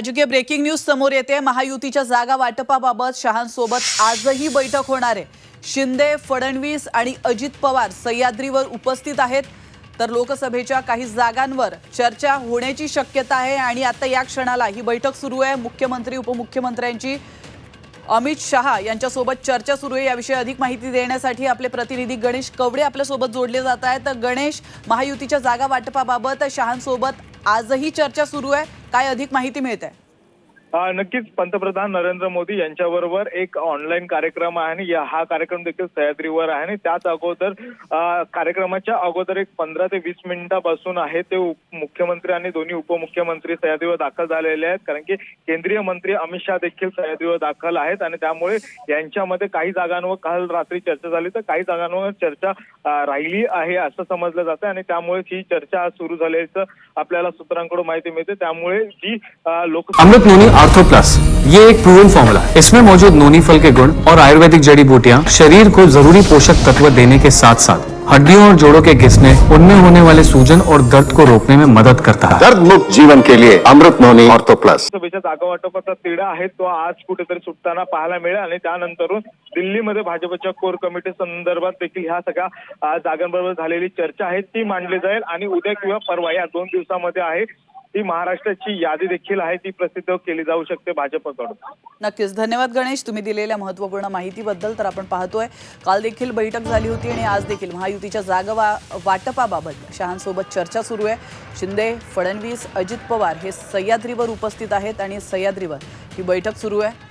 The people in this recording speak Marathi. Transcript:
राजकीय ब्रेकिंग न्यूज समोर येते. महायुतीच्या जागा वाटपाबाबत शहांसोबत आजही बैठक होणार आहे. शिंदे फडणवीस आणि अजित पवार सह्याद्रीवर उपस्थित आहेत. तर लोकसभेच्या काही जागांवर चर्चा होण्याची शक्यता आहे आणि आता या क्षणाला ही बैठक सुरू आहे. मुख्यमंत्री उपमुख्यमंत्र्यांची अमित शहा यांच्यासोबत चर्चा सुरू आहे. याविषयी अधिक माहिती देण्यासाठी आपले प्रतिनिधी गणेश कवडे आपल्यासोबत जोडले जात आहेत. तर गणेश महायुतीच्या जागा वाटपाबाबत शहांसोबत आजही चर्चा सुरू आहे. काय अधिक माहिती मिळत आहे? नक्कीच पंतप्रधान नरेंद्र मोदी यांच्याबरोबर एक ऑनलाईन कार्यक्रम आहे आणि हा कार्यक्रम देखील सह्याद्रीवर आहे आणि त्याच अगोदर कार्यक्रमाच्या अगोदर एक पंधरा ते वीस मिनिटापासून आहे ते मुख्यमंत्री आणि दोन्ही उपमुख्यमंत्री सह्याद्रीवर दाखल झालेले आहेत. कारण की केंद्रीय मंत्री अमित शहा देखील सह्याद्रीवर दाखल आहेत आणि त्यामुळे यांच्यामध्ये काही जागांवर काल रात्री चर्चा झाली. तर काही जागांवर चर्चा राहिली आहे असं समजलं जातं आणि त्यामुळे ही चर्चा सुरू झाल्याचं आपल्याला सूत्रांकडून माहिती मिळते. त्यामुळे जी लोक आर्थो प्लस ये एक प्रूवन फॉर्मूला है। इसमें मौजूद नोनी फल के गुण और आयुर्वेदिक जड़ी बूटियाँ शरीर को ज़रूरी पोषक तत्व देने के साथ साथ हड्डियों और जोड़ों के घिसने उनमें होने वाले सूजन और दर्द को रोकने में मदद करता है। दर्द मुक्त जीवन के लिए अमृत नोनी ऑर्थो प्लस लोकसभेच्या जागा वाटपाचा तिढा आहे तो आज कुठेतरी सुटताना पाहायला मिळेल आणि त्यानंतरून दिल्लीमध्ये भाजपच्या कोर कमिटी संदर्भात देखील ह्या सगळ्या अ, जागांबरोबर झालेली चर्चा आहे ती मांडली जाईल आणि उद्या किंवा परवा या दोन दिवसामध्ये आहे ही महाराष्ट्राची यादी देखील आहे ती प्रसिद्ध केली जाऊ शकते भाजपकडून. नक्कीच. धन्यवाद गणेश. तुम्ही दिलेल्या महत्त्वपूर्ण माहितीबद्दल तर आपण पाहतोय. काल देखील बैठक झाली होती आणि आज देखील महायुतीच्या जागा वा वाटपाबाबत शहांसोबत चर्चा सुरू आहे. शिंदे फडणवीस अजित पवार हे सह्याद्रीवर उपस्थित आहेत आणि सह्याद्रीवर ही बैठक सुरू आहे.